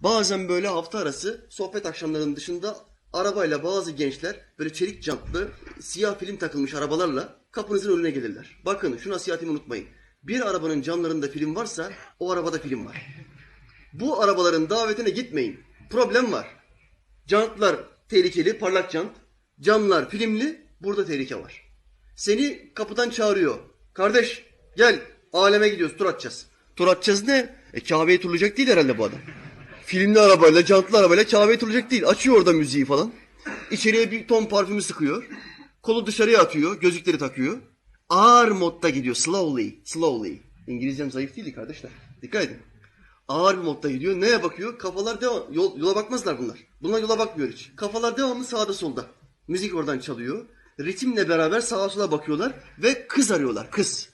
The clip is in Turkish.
Bazen böyle hafta arası sohbet akşamlarının dışında arabayla bazı gençler böyle çelik jantlı siyah film takılmış arabalarla kapınızın önüne gelirler. Bakın şu nasihatimi unutmayın. Bir arabanın camlarında film varsa o arabada film var. Bu arabaların davetine gitmeyin. Problem var. Jantlar tehlikeli, parlak jant. Camlar filmli, burada tehlike var. Seni kapıdan çağırıyor. Kardeş gel aleme gidiyoruz tur atacağız. Tur atacağız ne? E Kabe'yi turlayacak değil herhalde bu adam. Filmli arabayla, jantlı arabayla Kabe'yi turlayacak değil. Açıyor orada müziği falan. İçeriye bir ton parfümü sıkıyor. Kolu dışarıya atıyor, gözlükleri takıyor. Ağır modda gidiyor, slowly, slowly. İngilizcem zayıf değildi kardeşler. Dikkat edin. Ağır bir modda gidiyor. Neye bakıyor? Kafalar devam. Yol, yola bakmazlar bunlar. Bunlar yola bakmıyor hiç. Kafalar devamlı sağda solda. Müzik oradan çalıyor. Ritimle beraber sağa sola bakıyorlar ve kız arıyorlar. Kız.